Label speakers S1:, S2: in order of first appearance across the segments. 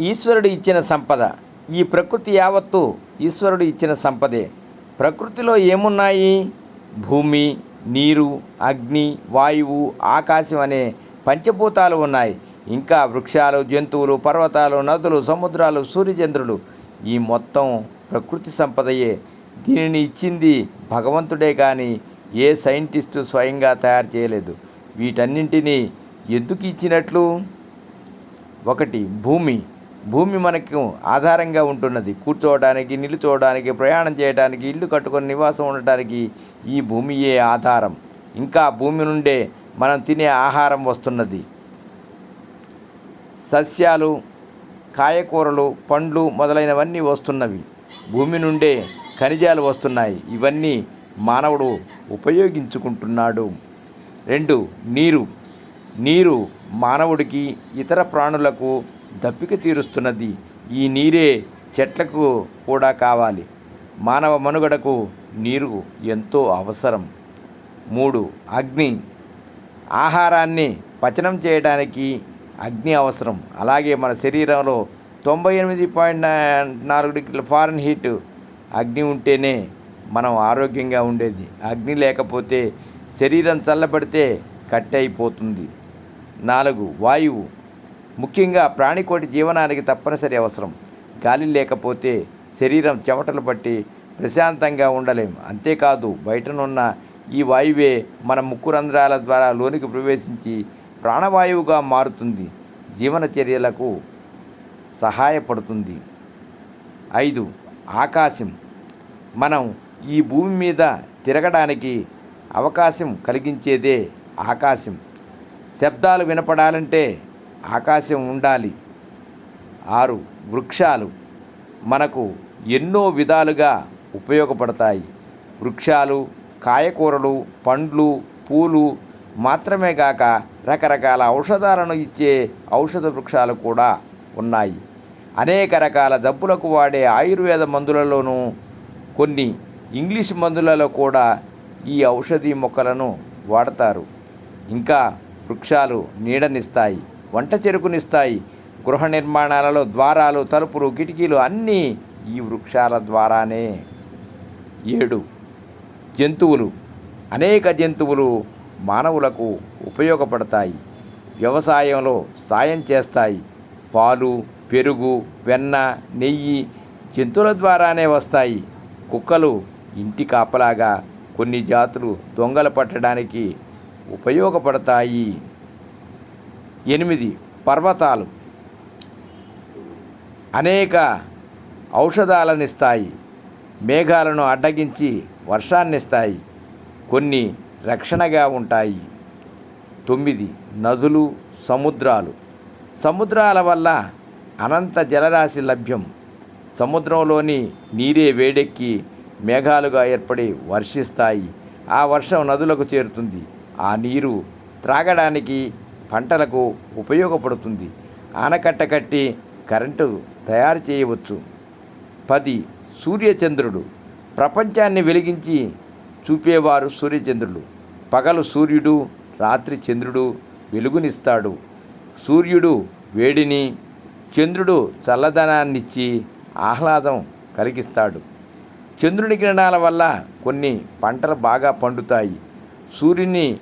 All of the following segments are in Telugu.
S1: ఈశ్వరుడు ఇచ్చిన సంపద. ఈ ప్రకృతి యావత్తు ఈశ్వరుడు ఇచ్చిన సంపదే. ప్రకృతిలో ఏమున్నాయి? భూమి నీరు అగ్ని వాయువు ఆకాశం అనే పంచభూతాలు ఉన్నాయి. ఇంకా వృక్షాలు జంతువులు పర్వతాలు నదులు సముద్రాలు సూర్యచంద్రులు ఈ మొత్తం ప్రకృతి సంపదయే. దీనిని ఇచ్చింది భగవంతుడే కానీ ఏ సైంటిస్టు స్వయంగా తయారు చేయలేదు. వీటన్నింటినీ ఎందుకు ఇచ్చినట్లు? ఒకటి భూమి. భూమి మనకు ఆధారంగా ఉంటున్నది. కూర్చోవడానికి నిలుచోవడానికి ప్రయాణం చేయడానికి ఇల్లు కట్టుకొని నివాసం ఉండటానికి ఈ భూమియే ఆధారం. ఇంకా భూమి నుండే మనం తినే ఆహారం వస్తున్నది. సస్యాలు కాయకూరలు పండ్లు మొదలైనవన్నీ వస్తున్నవి. భూమి నుండే ఖనిజాలు వస్తున్నాయి. ఇవన్నీ మానవుడు ఉపయోగించుకుంటున్నాడు. రెండు నీరు. నీరు మానవుడికి ఇతర ప్రాణులకు దప్పిక తీరుస్తున్నది. ఈ నీరే చెట్లకు కూడా కావాలి. మానవ మనుగడకు నీరు ఎంతో అవసరం. మూడు అగ్ని. ఆహారాన్ని పచనం చేయడానికి అగ్ని అవసరం. అలాగే మన శరీరంలో తొంభై ఎనిమిది పాయింట్ నాలుగు డిగ్రీల ఫారెన్ హీట్ అగ్ని ఉంటేనే మనం ఆరోగ్యంగా ఉండేది. అగ్ని లేకపోతే శరీరం చల్లబడితే కట్టయిపోతుంది. నాలుగు వాయువు. ముఖ్యంగా ప్రాణికోటి జీవనానికి తప్పనిసరి అవసరం. గాలి లేకపోతే శరీరం చెమటలు పట్టి ప్రశాంతంగా ఉండలేం. అంతేకాదు బయటనున్న ఈ వాయువే మన ముక్కు రంధ్రాల ద్వారా లోనికి ప్రవేశించి ప్రాణవాయువుగా మారుతుంది. జీవన చర్యలకు సహాయపడుతుంది. ఐదు ఆకాశం. మనం ఈ భూమి మీద తిరగడానికి అవకాశం కలిగించేదే ఆకాశం. శబ్దాలు వినపడాలంటే ఆకాశం ఉండాలి. ఆరు వృక్షాలు మనకు ఎన్నో విధాలుగా ఉపయోగపడతాయి. వృక్షాలు కాయకూరలు పండ్లు పూలు మాత్రమే కాక రకరకాల ఔషధాలను ఇచ్చే ఔషధ వృక్షాలు కూడా ఉన్నాయి. అనేక రకాల జబ్బులకు వాడే ఆయుర్వేద మందులలోనూ కొన్ని ఇంగ్లీష్ మందులలో కూడా ఈ ఔషధీ మొక్కలను వాడతారు. ఇంకా వృక్షాలు నీడనిస్తాయి. వంట చెరుకునిస్తాయి. గృహ నిర్మాణాలలో ద్వారాలు తలుపులు కిటికీలు అన్నీ ఈ వృక్షాల ద్వారానే. ఏడు. జంతువులు. అనేక జంతువులు మానవులకు ఉపయోగపడతాయి. వ్యవసాయంలో సాయం చేస్తాయి. పాలు పెరుగు వెన్న నెయ్యి జంతువుల ద్వారానే వస్తాయి. కుక్కలు ఇంటి కాపలాగా కొన్ని జాతులు దొంగలు పట్టడానికి ఉపయోగపడతాయి. ఎనిమిది పర్వతాలు. అనేక ఔషధాలనిస్తాయి. మేఘాలను అడ్డగించి వర్షాన్నిస్తాయి. కొన్ని రక్షణగా ఉంటాయి. తొమ్మిది నదులు సముద్రాలు. సముద్రాల వల్ల అనంత జలరాశి లభ్యం. సముద్రంలోని నీరే వేడెక్కి మేఘాలుగా ఏర్పడి వర్షిస్తాయి. ఆ వర్షం నదులకు చేరుతుంది. ఆ నీరు త్రాగడానికి పంటలకు ఉపయోగపడుతుంది. ఆనకట్ట కట్టి కరెంటు తయారు చేయవచ్చు. పది సూర్యచంద్రుడు. ప్రపంచాన్ని వెలిగించి చూపేవారు సూర్యచంద్రుడు. పగలు సూర్యుడు రాత్రి చంద్రుడు వెలుగునిస్తాడు. సూర్యుడు వేడిని చంద్రుడు చల్లదనాన్నిచ్చి ఆహ్లాదం కలిగిస్తాడు. చంద్రుని కిరణాల వల్ల కొన్ని పంటలు బాగా పండుతాయి. సూర్యుని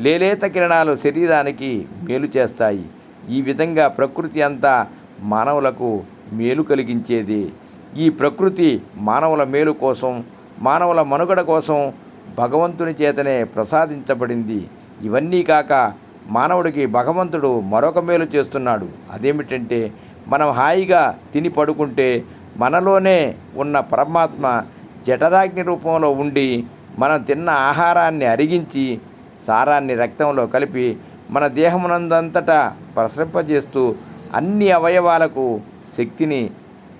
S1: లేలేత కిరణాలు శరీరానికి మేలు చేస్తాయి. ఈ విధంగా ప్రకృతి అంతా మానవులకు మేలు కలిగించేది. ఈ ప్రకృతి మానవుల మేలు కోసం మానవుల మనుగడ కోసం భగవంతుని చేతనే ప్రసాదించబడింది. ఇవన్నీ కాక మానవుడికి భగవంతుడు మరొక మేలు చేస్తున్నాడు. అదేమిటంటే మనం హాయిగా తిని పడుకుంటే మనలోనే ఉన్న పరమాత్మ జఠరాగ్ని రూపంలో ఉండి మనం తిన్న ఆహారాన్ని అరిగించి సారాన్ని రక్తంలో కలిపి మన దేహమునందంతటా ప్రసరింపజేస్తూ అన్ని అవయవాలకు శక్తిని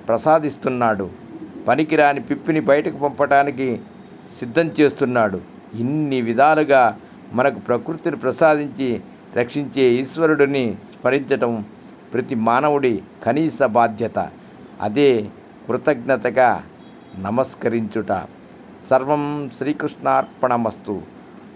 S1: ప్రసాదిస్తున్నాడు. పనికిరాని పిప్పిని బయటకు పంపటానికి సిద్ధం చేస్తున్నాడు. ఇన్ని విధాలుగా మనకు ప్రకృతిని ప్రసాదించి రక్షించే ఈశ్వరుడిని స్మరించటం ప్రతి మానవుడి కనీస బాధ్యత. అదే కృతజ్ఞతగా నమస్కరించుట. సర్వం శ్రీకృష్ణార్పణమస్తు.